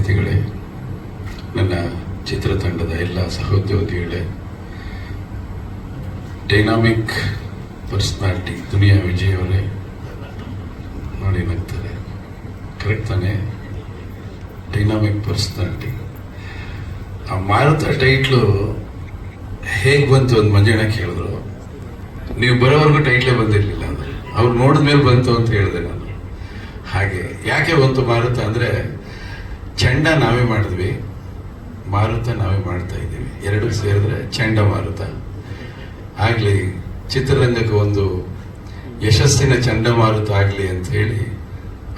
ಅತಿಥಿಗಳೇ ನನ್ನ ಚಿತ್ರತಂಡದ ಎಲ್ಲ ಸಹೋದ್ಯೋಗಿಗಳೇ, ಡೈನಾಮಿಕ್ ಪರ್ಸ್ನಾಲಿಟಿ ದುನಿಯಾ ವಿಜಯ್ ಅವರೇ, ನೋಡಿ ನಗ್ತಾರೆ. ಕರೆಕ್ಟ್ ತಾನೆ? Dynamic personality. ಆ ಮಾರುತ ಟೈಟ್ಲು ಹೇಗೆ ಬಂತು ಅಂತ ಮಂಜಣ್ಣ ಕೇಳಿದ್ರು. ನೀವು ಬರೋವರೆಗೂ ಟೈಟ್ಲೇ ಬಂದಿರಲಿಲ್ಲ ಅಂದರೆ. ಅವ್ರು ನೋಡಿದ ಮೇಲೆ ಬಂತು ಅಂತ ಹೇಳಿದೆ ನಾನು. ಹಾಗೆ ಯಾಕೆ ಬಂತು ಮಾರುತ ಅಂದರೆ ಚಂಡ ನಾವೇ ಮಾಡಿದ್ವಿ, ಮಾರುತ ನಾವೇ ಮಾಡ್ತಾ ಇದ್ದೀವಿ. ಎರಡು ಸೇರಿದ್ರೆ ಚಂಡ ಮಾರುತ. ಆಗಲಿ, ಚಿತ್ರರಂಗಕ್ಕೆ ಒಂದು ಯಶಸ್ಸಿನ ಚಂಡಮಾರುತ ಆಗಲಿ ಅಂತ ಹೇಳಿ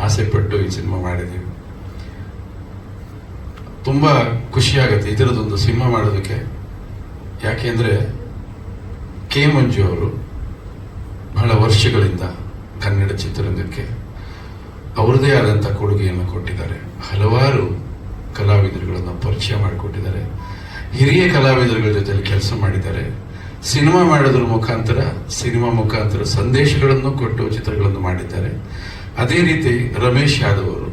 ಆಸೆಪಟ್ಟು ಈ ಸಿನಿಮಾ ಮಾಡಿದ್ದೀವಿ. ತುಂಬ ಖುಷಿಯಾಗುತ್ತೆ ಇದರದೊಂದು ಸಿನಿಮಾ ಮಾಡೋದಕ್ಕೆ. ಯಾಕೆಂದರೆ ಕೆ ಮಂಜು ಅವರು ಬಹಳ ವರ್ಷಗಳಿಂದ ಕನ್ನಡ ಚಿತ್ರರಂಗಕ್ಕೆ ಅವರದೇ ಆದಂಥ ಕೊಡುಗೆಯನ್ನು ಕೊಟ್ಟಿದ್ದಾರೆ. ಹಲವಾರು ಕಲಾವಿದರುಗಳನ್ನು ಪರಿಚಯ ಮಾಡಿಕೊಟ್ಟಿದ್ದಾರೆ. ಹಿರಿಯ ಕಲಾವಿದರುಗಳ ಜೊತೆಯಲ್ಲಿ ಕೆಲಸ ಮಾಡಿದ್ದಾರೆ. ಸಿನಿಮಾ ಮಾಡೋದ್ರ ಮುಖಾಂತರ, ಸಿನಿಮಾ ಮುಖಾಂತರ ಸಂದೇಶಗಳನ್ನು ಕೊಟ್ಟು ಚಿತ್ರಗಳನ್ನು ಮಾಡಿದ್ದಾರೆ. ಅದೇ ರೀತಿ ರಮೇಶ್ ಯಾದವ್ ಅವರು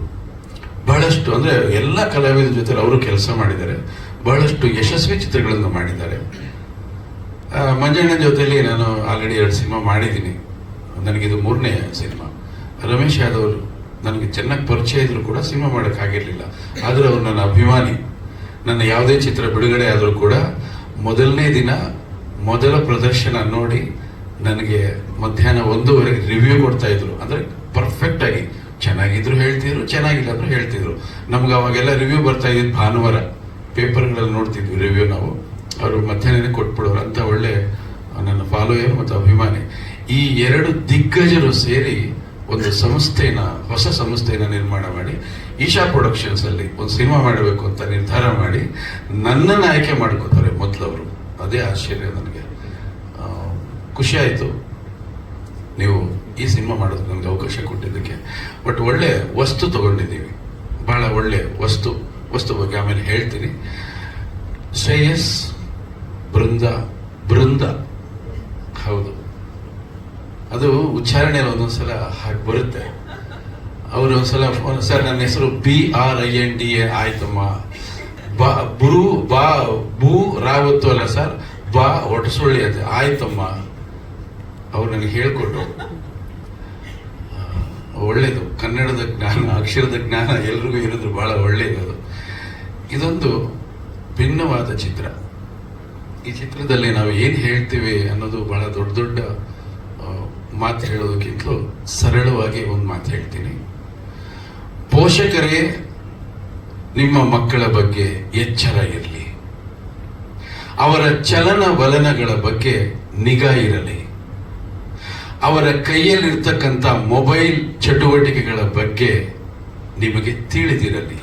ಬಹಳಷ್ಟು ಅಂದರೆ ಎಲ್ಲ ಕಲಾವಿದರ ಜೊತೆ ಅವರು ಕೆಲಸ ಮಾಡಿದ್ದಾರೆ. ಬಹಳಷ್ಟು ಯಶಸ್ವಿ ಚಿತ್ರಗಳನ್ನು ಮಾಡಿದ್ದಾರೆ. ಮಂಜಣ್ಣ ಜೊತೆಲಿ ನಾನು ಆಲ್ರೆಡಿ ಎರಡು ಸಿನಿಮಾ ಮಾಡಿದ್ದೀನಿ. ನನಗಿದು ಮೂರನೇ ಸಿನಿಮಾ. ರಮೇಶ್ ಯಾದವ್ ನನಗೆ ಚೆನ್ನಾಗಿ ಪರಿಚಯ ಇದ್ರು ಕೂಡ ಸಿನಿಮಾ ಮಾಡೋಕ್ಕಾಗಿರಲಿಲ್ಲ ಆದರೂ ಅವ್ರು ನನ್ನ ಅಭಿಮಾನಿ. ನನ್ನ ಯಾವುದೇ ಚಿತ್ರ ಬಿಡುಗಡೆ ಆದರೂ ಕೂಡ ಮೊದಲನೇ ದಿನ ಮೊದಲ ಪ್ರದರ್ಶನ ನೋಡಿ ನನಗೆ ಮಧ್ಯಾಹ್ನ ಒಂದೂವರೆಗೆ ರಿವ್ಯೂ ಕೊಡ್ತಾ ಇದ್ರು. ಅಂದ್ರೆ ಪರ್ಫೆಕ್ಟ್ ಆಗಿ. ಚೆನ್ನಾಗಿದ್ರು ಹೇಳ್ತಿದ್ರು, ಚೆನ್ನಾಗಿಲ್ಲ ಅಂದ್ರೂ ಹೇಳ್ತಿದ್ರು. ನಮ್ಗೆ ಅವಾಗೆಲ್ಲ ರಿವ್ಯೂ ಬರ್ತಾ ಇದ್ದಿದ್ದು ಭಾನುವಾರ. ಪೇಪರ್ಗಳಲ್ಲಿ ನೋಡ್ತಿದ್ವಿ ರಿವ್ಯೂ ನಾವು. ಅವರು ಮಧ್ಯಾಹ್ನನೇ ಕೊಟ್ಬಿಡೋರು ಅಂತ ಒಳ್ಳೆ ನನ್ನ ಫಾಲೋಯರ್ ಮತ್ತು ಅಭಿಮಾನಿ. ಈ ಎರಡು ದಿಗ್ಗಜರು ಸೇರಿ ಒಂದು ಸಂಸ್ಥೆನ, ಹೊಸ ಸಂಸ್ಥೆನ ನಿರ್ಮಾಣ ಮಾಡಿ, ಈಶಾ ಪ್ರೊಡಕ್ಷನ್ಸ್ ಅಲ್ಲಿ ಒಂದು ಸಿನಿಮಾ ಮಾಡಬೇಕು ಅಂತ ನಿರ್ಧಾರ ಮಾಡಿ, ನನ್ನನ್ನು ಆಯ್ಕೆ ಮಾಡ್ಕೋತಾರೆ ಮೊದಲವರು. ಅದೇ ಆಶ್ಚರ್ಯ ನನಗೆ. ಖುಷಿ ಆಯಿತು. ನೀವು ಈ ಸಿನಿಮಾ ಮಾಡೋದಕ್ಕೆ ನನಗೆ ಅವಕಾಶ ಕೊಟ್ಟಿದ್ದಕ್ಕೆ. ಬಟ್ ಒಳ್ಳೆ ವಸ್ತು ತಗೊಂಡಿದ್ದೀವಿ. ಬಹಳ ಒಳ್ಳೆ ವಸ್ತು ವಸ್ತು ಬಗ್ಗೆ ಆಮೇಲೆ ಹೇಳ್ತೀನಿ. ಶ್ರೇಯಸ್ ಬೃಂದ ಬೃಂದ. ಹೌದು. ಅದು ಉಚ್ಚಾರಣೆಯಲ್ಲಿ ಒಂದೊಂದ್ಸಲ ಹಾಗೆ ಬರುತ್ತೆ. ಅವರು ಒಂದ್ಸಲ ಫೋನ್ ಸರ್ ನನ್ನ ಹೆಸರು B R I N D A ಆಯ್ತಮ್ಮ. ಬಾ ಬುರು ಬಾ ಬೂ ರಾವತ್ತು ಅಲ್ಲ ಸರ್, ಬಾ ಒಟಸುಳ್ಳಿ ಅದು ಆಯ್ತಮ್ಮ. ಅವ್ರು ನನಗೆ ಹೇಳ್ಕೊಟ್ರು. ಒಳ್ಳೇದು. ಕನ್ನಡದ ಜ್ಞಾನ, ಅಕ್ಷರದ ಜ್ಞಾನ ಎಲ್ರಿಗೂ ಇರೋದು ಬಹಳ ಒಳ್ಳೆಯದು ಇದೊಂದು ಭಿನ್ನವಾದ ಚಿತ್ರ. ಈ ಚಿತ್ರದಲ್ಲಿ ನಾವು ಏನು ಹೇಳ್ತೀವಿ ಅನ್ನೋದು ಬಹಳ ದೊಡ್ಡ ದೊಡ್ಡ ಮಾತು ಹೇಳೋದಕ್ಕಿಂತಲೂ ಸರಳವಾಗಿ ಒಂದು ಮಾತು ಹೇಳ್ತೀನಿ. ಪೋಷಕರೇ, ನಿಮ್ಮ ಮಕ್ಕಳ ಬಗ್ಗೆ ಎಚ್ಚರ ಇರಲಿ. ಅವರ ಚಲನ ವಲನಗಳ ಬಗ್ಗೆ ನಿಗಾ ಇರಲಿ. ಅವರ ಕೈಯಲ್ಲಿರ್ತಕ್ಕಂಥ ಮೊಬೈಲ್ ಚಟುವಟಿಕೆಗಳ ಬಗ್ಗೆ ನಿಮಗೆ ತಿಳಿದಿರಲಿ.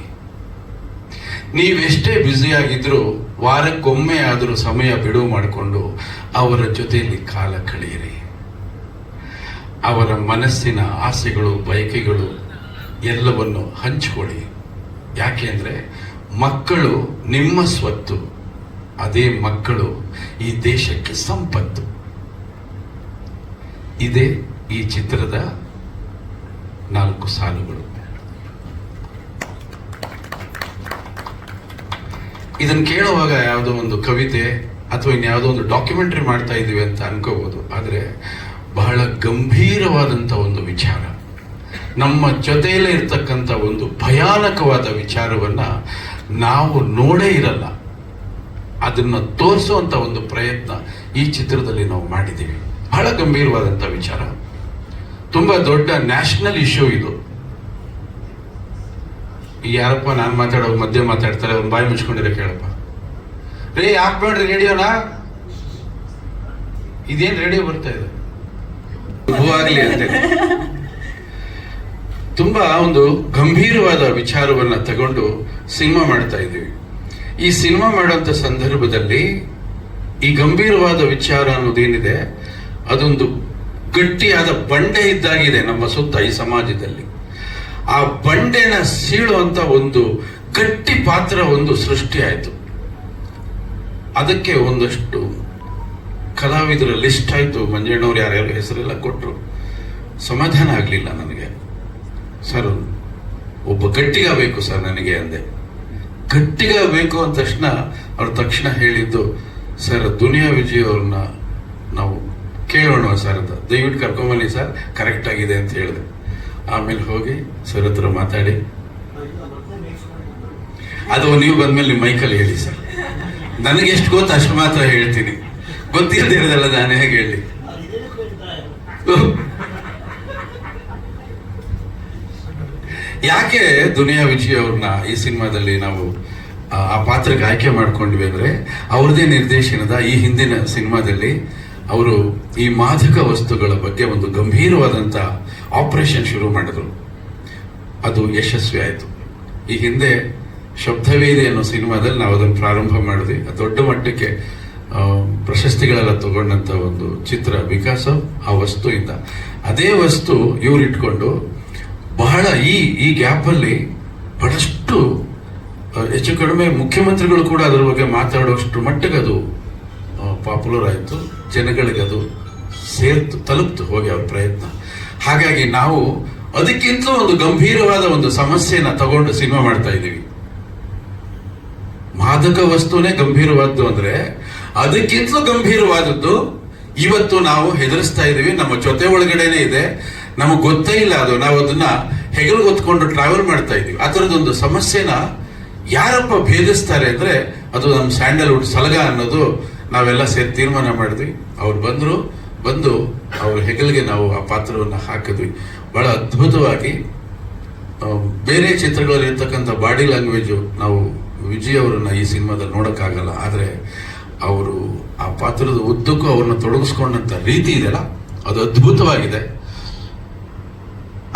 ನೀವೆಷ್ಟೇ ಬ್ಯುಸಿಯಾಗಿದ್ದರೂ ವಾರಕ್ಕೊಮ್ಮೆ ಆದರೂ ಸಮಯ ಬಿಡುವು ಮಾಡಿಕೊಂಡು ಅವರ ಜೊತೆಯಲ್ಲಿ ಕಾಲ ಕಳೆಯಿರಿ. ಅವರ ಮನಸ್ಸಿನ ಆಸೆಗಳು, ಬಯಕೆಗಳು ಎಲ್ಲವನ್ನು ಹಂಚಿಕೊಳ್ಳಿ. ಯಾಕೆ ಅಂದರೆ ಮಕ್ಕಳು ನಿಮ್ಮ ಸ್ವತ್ತು, ಅದೇ ಮಕ್ಕಳು ಈ ದೇಶಕ್ಕೆ ಸಂಪತ್ತು. ಇದೇ ಈ ಚಿತ್ರದ ನಾಲ್ಕು ಸಾಲುಗಳು. ಇದನ್ನು ಕೇಳುವಾಗ ಯಾವುದೋ ಒಂದು ಕವಿತೆ ಅಥವಾ ಇನ್ಯಾವುದೋ ಒಂದು ಡಾಕ್ಯುಮೆಂಟ್ರಿ ಮಾಡ್ತಾ ಇದೀವಿ ಅಂತ ಅನ್ಕೋಬಹುದು ಆದರೆ ಬಹಳ ಗಂಭೀರವಾದಂಥ ಒಂದು ವಿಚಾರ. ನಮ್ಮ ಜೊತೆಯಲ್ಲೇ ಇರ್ತಕ್ಕಂಥ ಒಂದು ಭಯಾನಕವಾದ ವಿಚಾರವನ್ನು ನಾವು ನೋಡೇ ಇರಲ್ಲ. ಅದನ್ನು ತೋರಿಸುವಂಥ ಒಂದು ಪ್ರಯತ್ನ ಈ ಚಿತ್ರದಲ್ಲಿ ನಾವು ಮಾಡಿದ್ದೀವಿ. ಬಹಳ ಗಂಭೀರವಾದಂಥ ವಿಚಾರ. ತುಂಬ ದೊಡ್ಡ ನ್ಯಾಷನಲ್ ಇಶ್ಯೂ ಇದು. ಯಾರಪ್ಪ ನಾನು ಮಾತಾಡೋ ಮಧ್ಯೆ ಮಾತಾಡ್ತಾರೆ, ಅವ್ನು ಬಾಯಿ ಮುಚ್ಕೊಂಡಿರೋ ಕೇಳಪ್ಪ. ರೇ, ಯಾಕೆ ನೋಡ್ರಿ ರೇಡಿಯೋನಾ? ಇದೇನು ರೇಡಿಯೋ ಬರ್ತಾ ಇದೆ. ಹೂವಾಗ್ಲಿ ಅಂತೇಳಿ ತುಂಬಾ ಒಂದು ಗಂಭೀರವಾದ ವಿಚಾರವನ್ನ ತಗೊಂಡು ಸಿನಿಮಾ ಮಾಡ್ತಾ ಇದ್ದೀವಿ. ಈ ಸಿನಿಮಾ ಮಾಡುವಂತ ಸಂದರ್ಭದಲ್ಲಿ ಈ ಗಂಭೀರವಾದ ವಿಚಾರ ಅನ್ನೋದೇನಿದೆ ಅದೊಂದು ಗಟ್ಟಿಯಾದ ಬಂಡೆ ಇದ್ದಾಗಿದೆ ನಮ್ಮ ಸುತ್ತ ಈ ಸಮಾಜದಲ್ಲಿ. ಆ ಬಂಡೆನ ಸೀಳುವಂತ ಒಂದು ಗಟ್ಟಿ ಪಾತ್ರ ಒಂದು ಸೃಷ್ಟಿ ಆಯಿತು. ಅದಕ್ಕೆ ಒಂದಷ್ಟು ಕಲಾವಿದರ ಲಿಸ್ಟ್ ಆಯಿತು ಮಂಜಣ್ಣವ್ರು ಯಾರ್ಯಾರು ಹೆಸರೆಲ್ಲ ಕೊಟ್ಟರು ಸಮಾಧಾನ ಆಗಲಿಲ್ಲ ನನಗೆ. ಸರ್, ಒಬ್ಬ ಗಟ್ಟಿಗಾಗಬೇಕು ಸರ್ ನನಗೆ, ಅಂದೆ. ಗಟ್ಟಿಗ ಬೇಕು ಅಂದ ತಕ್ಷಣ ಅವ್ರ ತಕ್ಷಣ ಹೇಳಿದ್ದು, ಸರ್, ದುನಿಯಾ ವಿಜಯ್ ಅವ್ರನ್ನ ನಾವು ಕೇಳೋಣ ಸರ್ ಅಂತ. ದಯವಿಟ್ಟು ಕರ್ಕೊಂಬನ್ನಿ ಸರ್, ಕರೆಕ್ಟ್ ಆಗಿದೆ ಅಂತ ಹೇಳಿದೆ. ಆಮೇಲೆ ಹೋಗಿ ಸರ್ ಹತ್ರ ಮಾತಾಡಿ. ಅದು ನೀವು ಬಂದ್ಮೇಲೆ ನಿಮ್ಮ ಮೈಕಲ್ಲಿ ಹೇಳಿ ಸರ್. ನನಗೆ ಎಷ್ಟು ಗೊತ್ತು ಅಷ್ಟು ಮಾತ್ರ ಹೇಳ್ತೀನಿ. ಗೊತ್ತಿಲ್ಲದಿರೋದಲ್ಲ ನಾನು ಹೇಗೆ ಹೇಳಿ? ಯಾಕೆ ದುನಿಯಾ ವಿಜಯ್ ಅವ್ರನ್ನ ಈ ಸಿನಿಮಾದಲ್ಲಿ ನಾವು, ಆ ಪಾತ್ರಕ್ಕೆ ಆಯ್ಕೆ ಮಾಡ್ಕೊಂಡ್ವಿ ಅಂದ್ರೆ, ಅವ್ರದೇ ನಿರ್ದೇಶನದ ಈ ಹಿಂದಿನ ಸಿನಿಮಾದಲ್ಲಿ ಅವರು ಈ ಮಾದಕ ವಸ್ತುಗಳ ಬಗ್ಗೆ ಒಂದು ಗಂಭೀರವಾದಂತ ಆಪರೇಷನ್ ಶುರು ಮಾಡಿದ್ರು. ಅದು ಯಶಸ್ವಿ ಆಯಿತು. ಈ ಹಿಂದೆ ಶಬ್ದವೇದಿ ಅನ್ನೋ ಸಿನಿಮಾದಲ್ಲಿ ನಾವು ಅದನ್ನು ಪ್ರಾರಂಭ ಮಾಡಿದ್ವಿ. ದೊಡ್ಡ ಮಟ್ಟಕ್ಕೆ ಪ್ರಶಸ್ತಿಗಳೆಲ್ಲ ತಗೊಂಡಂತ ಒಂದು ಚಿತ್ರ, ವಿಕಾಸ, ಆ ವಸ್ತುವಿಂದ. ಅದೇ ವಸ್ತು ಇವ್ರು ಇಟ್ಕೊಂಡು ಬಹಳ ಈ ಈ ಗ್ಯಾಪಲ್ಲಿ ಬಹಳಷ್ಟು ಹೆಚ್ಚು ಕಡಿಮೆ ಮುಖ್ಯಮಂತ್ರಿಗಳು ಕೂಡ ಅದರ ಬಗ್ಗೆ ಮಾತಾಡುವಷ್ಟು ಮಟ್ಟಿಗೆ ಅದು ಪಾಪ್ಯುಲರ್ ಆಯಿತು. ಜನಗಳಿಗೆ ಅದು ಸೇರ್ತು, ತಲುಪ್ತು ಹೋಗಿ ಅವ್ರ ಪ್ರಯತ್ನ. ಹಾಗಾಗಿ ನಾವು ಅದಕ್ಕಿಂತಲೂ ಒಂದು ಗಂಭೀರವಾದ ಒಂದು ಸಮಸ್ಯೆಯನ್ನ ತಗೊಂಡು ಸಿನಿಮಾ ಮಾಡ್ತಾ ಇದ್ದೀವಿ. ಮಾದಕ ವಸ್ತುನೇ ಗಂಭೀರವಾದ್ದು ಅಂದ್ರೆ ಅದಕ್ಕಿಂತಲೂ ಗಂಭೀರವಾದದ್ದು, ಇವತ್ತು ನಾವು ಹೆದರಿಸ್ತಾ ಇದೀವಿ ನಮ್ಮ ಜೊತೆ ಒಳಗಡೆನೆ ಇದೆ. ನಮಗೆ ಗೊತ್ತೇ ಇಲ್ಲ ಅದು. ನಾವು ಅದನ್ನ ಹೆಗಲು ಹೊತ್ಕೊಂಡು ಟ್ರಾವೆಲ್ ಮಾಡ್ತಾ ಇದೀವಿ ಆ ಥರದೊಂದು ಸಮಸ್ಯೆನ ಯಾರಪ್ಪ ಭೇದಿಸ್ತಾರೆ ಅಂದ್ರೆ ಅದು ನಮ್ಮ ಸ್ಯಾಂಡಲ್ವುಡ್ ಸಲಗ ಅನ್ನೋದು ನಾವೆಲ್ಲ ಸೇರಿ ತೀರ್ಮಾನ ಮಾಡಿದ್ವಿ. ಅವ್ರು ಬಂದ್ರು, ಬಂದು ಅವ್ರ ಹೆಗಲಿಗೆ ನಾವು ಆ ಪಾತ್ರವನ್ನು ಹಾಕಿದ್ವಿ. ಬಹಳ ಅದ್ಭುತವಾಗಿ ಬೇರೆ ಚಿತ್ರಗಳಲ್ಲಿ ಇರ್ತಕ್ಕಂಥ ಬಾಡಿ ಲ್ಯಾಂಗ್ವೇಜು ನಾವು ವಿಜಯ್ ಅವರನ್ನ ಈ ಸಿನಿಮಾದಲ್ಲಿ ನೋಡೋಕ್ಕಾಗಲ್ಲ. ಆದರೆ ಅವರು ಆ ಪಾತ್ರದ ಉದ್ದಕ್ಕೂ ಅವ್ರನ್ನ ತೊಡಗಿಸ್ಕೊಂಡಂತ ರೀತಿ ಇದೆಯಲ್ಲ, ಅದು ಅದ್ಭುತವಾಗಿದೆ.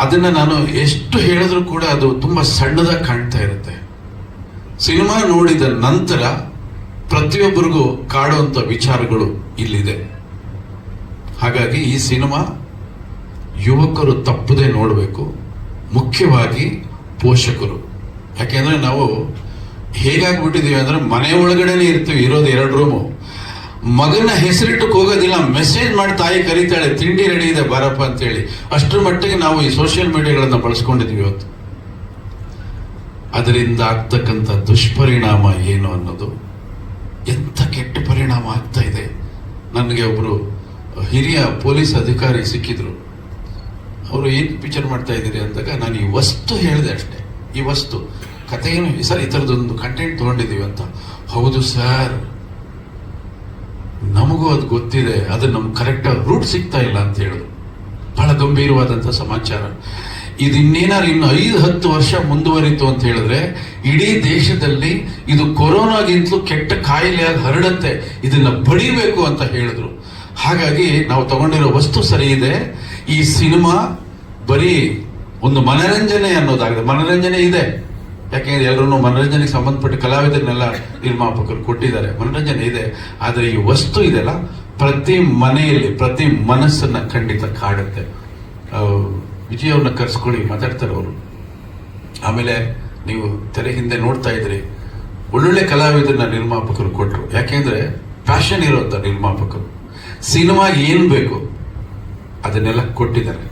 ಅದನ್ನ ನಾನು ಎಷ್ಟು ಹೇಳಿದ್ರು ಕೂಡ ಅದು ತುಂಬಾ ಸಣ್ಣದಾಗಿ ಕಾಣ್ತಾ ಇರುತ್ತೆ. ಸಿನಿಮಾ ನೋಡಿದ ನಂತರ ಪ್ರತಿಯೊಬ್ಬರಿಗೂ ಕಾಡುವಂತ ವಿಚಾರಗಳು ಇಲ್ಲಿದೆ. ಹಾಗಾಗಿ ಈ ಸಿನಿಮಾ ಯುವಕರು ತಪ್ಪದೆ ನೋಡಬೇಕು, ಮುಖ್ಯವಾಗಿ ಪೋಷಕರು. ಯಾಕೆಂದ್ರೆ ನಾವು ಹೇಗಾಗ್ಬಿಟ್ಟಿದೀವಿ ಅಂದ್ರೆ ಮನೆ ಒಳಗಡೆನೆ ಇರ್ತೀವಿ, ಇರೋದು ಎರಡು ರೂಮು ಮಗನ ಹೆಸರಿಟ್ಟಕ್ಕೆ ಹೋಗೋದಿಲ್ಲ ಮೆಸೇಜ್ ಮಾಡಿ ತಾಯಿ ಕರೀತಾಳೆ, ತಿಂಡಿ ರೆಡಿ ಇದೆ, ಬಾರಪ್ಪ ಅಂತೇಳಿ. ಅಷ್ಟರ ಮಟ್ಟಿಗೆ ನಾವು ಈ ಸೋಷಿಯಲ್ ಮೀಡಿಯಾಗಳನ್ನ ಬಳಸ್ಕೊಂಡಿದೀವಿ ಇವತ್ತು. ಅದರಿಂದ ಆಗ್ತಕ್ಕಂಥ ದುಷ್ಪರಿಣಾಮ ಏನು ಅನ್ನೋದು, ಎಂಥ ಕೆಟ್ಟ ಪರಿಣಾಮ ಆಗ್ತಾ ಇದೆ. ನನಗೆ ಒಬ್ಬರು ಹಿರಿಯ ಪೊಲೀಸ್ ಅಧಿಕಾರಿ ಸಿಕ್ಕಿದ್ರು. ಅವರು ಏನು ಪಿಕ್ಚರ್ ಮಾಡ್ತಾ ಇದ್ದೀರಿ ಅಂದಾಗ ನಾನು ಈ ವಸ್ತು ಹೇಳಿದೆ ಅಷ್ಟೇ, ಈ ವಸ್ತು. ಕಥೆ ಏನು ಸರ್ ಈ ಥರದೊಂದು ಕಂಟೆಂಟ್ ತೊಗೊಂಡಿದ್ದೀವಿ ಅಂತ. ಹೌದು ಸರ್ ನಮಗೂ ಅದು ಗೊತ್ತಿದೆ. ಅದು ನಮ್ಗೆ ಕರೆಕ್ಟಾಗಿ ರೂಟ್ ಸಿಗ್ತಾ ಇಲ್ಲ ಅಂತ ಹೇಳಿದ್ರು ಬಹಳ ಗಂಭೀರವಾದಂಥ ಸಮಾಚಾರ. ಇದು ಇನ್ನು ಐದು, ಹತ್ತು ವರ್ಷ ಮುಂದುವರಿತು ಅಂತ ಹೇಳಿದ್ರೆ ಇಡೀ ದೇಶದಲ್ಲಿ ಇದು ಕೊರೋನಾಗಿಂತಲೂ ಕೆಟ್ಟ ಕಾಯಿಲೆಯಾಗಿ ಹರಡುತ್ತೆ. ಇದನ್ನ ಬಡಿಬೇಕು ಅಂತ ಹೇಳಿದ್ರು. ಹಾಗಾಗಿ ನಾವು ತಗೊಂಡಿರೋ ವಸ್ತು ಸರಿ ಇದೆ. ಈ ಸಿನಿಮಾ ಬರೀ ಒಂದು ಮನರಂಜನೆ ಅನ್ನೋದಾಗಿದೆ. ಮನರಂಜನೆ ಇದೆ. ಯಾಕೆಂದ್ರೆ ಎಲ್ಲರೂ ಮನರಂಜನೆಗೆ ಸಂಬಂಧಪಟ್ಟ ಕಲಾವಿದರನ್ನೆಲ್ಲ ನಿರ್ಮಾಪಕರು ಕೊಟ್ಟಿದ್ದಾರೆ. ಮನೋರಂಜನೆ ಇದೆ, ಆದರೆ ಈ ವಸ್ತು ಇದೆಲ್ಲ ಪ್ರತಿ ಮನೆಯಲ್ಲಿ, ಪ್ರತಿ ಮನಸ್ಸನ್ನ ಖಂಡಿತ ಕಾಡುತ್ತೆ. ವಿಜಯ್ ಅವ್ರನ್ನ ಕರ್ಸ್ಕೊಳ್ಳಿ, ಮಾತಾಡ್ತಾರೆ ಅವರು. ಆಮೇಲೆ ನೀವು ತೆರೆ ಹಿಂದೆ ನೋಡ್ತಾ ಇದ್ರಿ, ಒಳ್ಳೊಳ್ಳೆ ಕಲಾವಿದರನ್ನ ನಿರ್ಮಾಪಕರು ಕೊಟ್ಟರು ಯಾಕೆಂದ್ರೆ ಪ್ಯಾಷನ್ ಇರುವಂತ ನಿರ್ಮಾಪಕರು. ಸಿನಿಮಾಗೆ ಏನು ಬೇಕು, ಅದನ್ನೆಲ್ಲ ಕೊಟ್ಟಿದ್ದಾರೆ.